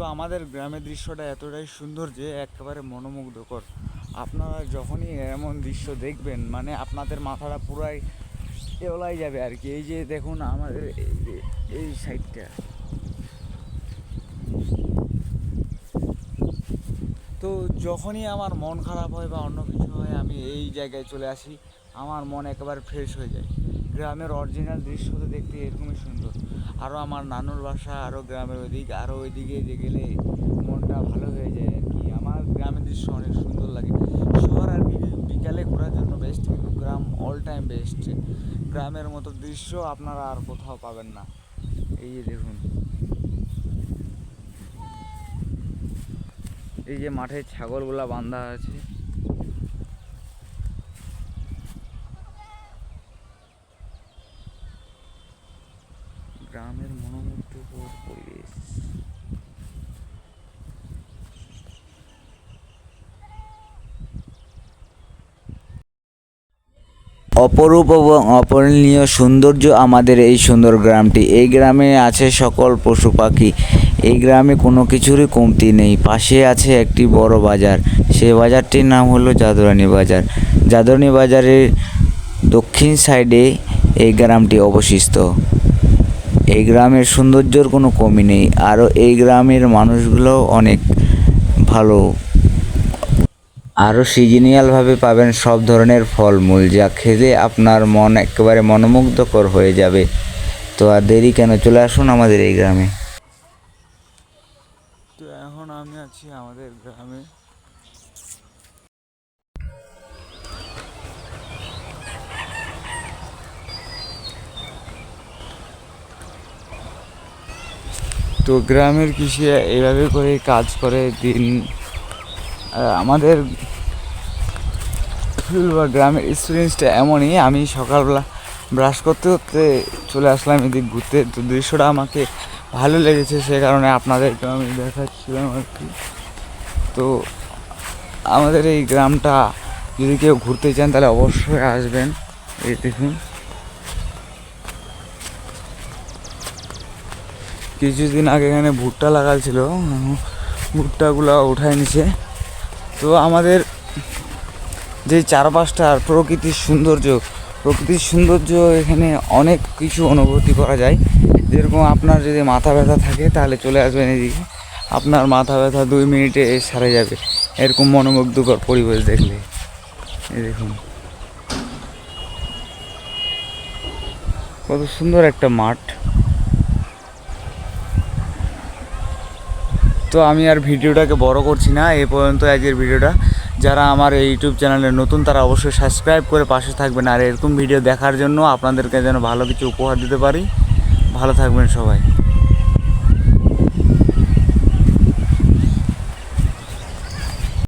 তো আমাদের গ্রামের দৃশ্যটা এতটাই সুন্দর যে একেবারে মনোমুগ্ধকর। আপনারা যখনই এমন দৃশ্য দেখবেন মানে আপনাদের মাথাটা পুরাই এওলাই যাবে আর কি। এই যে দেখুন আমাদের এই সাইডটা। তো যখনই আমার মন খারাপ হয় বা অন্য কিছু হয়, আমি এই জায়গায় চলে আসি, আমার মন একেবারে ফ্রেশ হয়ে যায়। গ্রামের অরিজিনাল দৃশ্য তো দেখতে এরকমই সুন্দর। আরও আমার নানুর বাসা আরও গ্রামের ওইদিক আরও ওইদিকে যে গেলে মনটা ভালো হয়ে যায় আর কি। আমার গ্রামের দৃশ্য অনেক সুন্দর লাগে। শহর আর কি বিকালে ঘোরার জন্য বেস্ট কিন্তু গ্রাম অল টাইম বেস্ট গ্রামের মতো দৃশ্য আপনারা আর কোথাও পাবেন না। এই যে দেখুন। এই যে মাঠে ছাগলগুলা বাঁধা আছে। গ্রামের মনোমুগ্ধকর পরিবেশ। অপরূপ এবং অপরিণীয় সৌন্দর্য আমাদের এই সুন্দর গ্রামটি। এই গ্রামে আছে সকল পশু পাখি। এই গ্রামে কোনো কিছুরই কমতি নেই। পাশে আছে একটি বড় বাজার। সেই বাজারটির নাম হলো জাদুরানি বাজার। জাদুরানি বাজারের দক্ষিণ সাইডে এই গ্রামটি অবস্থিত। এই গ্রামের সৌন্দর্যর কোনো কমি নেই, আরও এই গ্রামের মানুষগুলো অনেক ভালো। আরও সিজনিয়ালভাবে পাবেন সব ধরনের ফলমূল, যা খেলে আপনার মন একেবারে মনোমুগ্ধকর হয়ে যাবে। তো আর দেরি কেন? চলে আসুন আমাদের এই গ্রামে। তো এখন আমি আছি আমাদের গ্রামে। তো গ্রামের কৃষি এইভাবে করে কাজ করে দিন। আমাদের বা গ্রামের এক্সপিরিয়েন্সটা এমনই, আমি সকালবেলা ব্রাশ করতে করতে চলে আসলাম এদিক ঘুরতে। তো দৃশ্যটা আমাকে ভালো লেগেছে, সে কারণে আপনাদেরকে আমি দেখাচ্ছিলাম আর কি। তো আমাদের এই গ্রামটা যদি কেউ ঘুরতে চান তাহলে অবশ্যই আসবেন। এই দেখুন। কিছুদিন আগে এখানে ভুট্টা লাগাল ছিল, ভুট্টাগুলো উঠায় নিছে। তো আমাদের যে চারপাশটার প্রকৃতির সৌন্দর্য প্রকৃতির সৌন্দর্য এখানে অনেক কিছু অনুভূতি করা যায়। যেরকম আপনার যদি মাথা ব্যথা থাকে, তাহলে চলে আসবেন এদিকে। আপনার মাথা ব্যথা দুই মিনিটে সারে যাবে। এরকম মনোমুগ্ধকর পরিবেশ দেখলে। দেখুন। কত সুন্দর একটা মাঠ। তো আমি আর ভিডিওটাকে বড় করছি না, এ পর্যন্ত আজকের ভিডিওটা। যারা আমার এই ইউটিউব চ্যানেলে নতুন, তারা অবশ্যই সাবস্ক্রাইব করে পাশে থাকবেন। আর এরকম ভিডিও দেখার জন্য আপনাদেরকে যেন ভালো কিছু উপহার দিতে পারি। ভালো থাকবেন সবাই।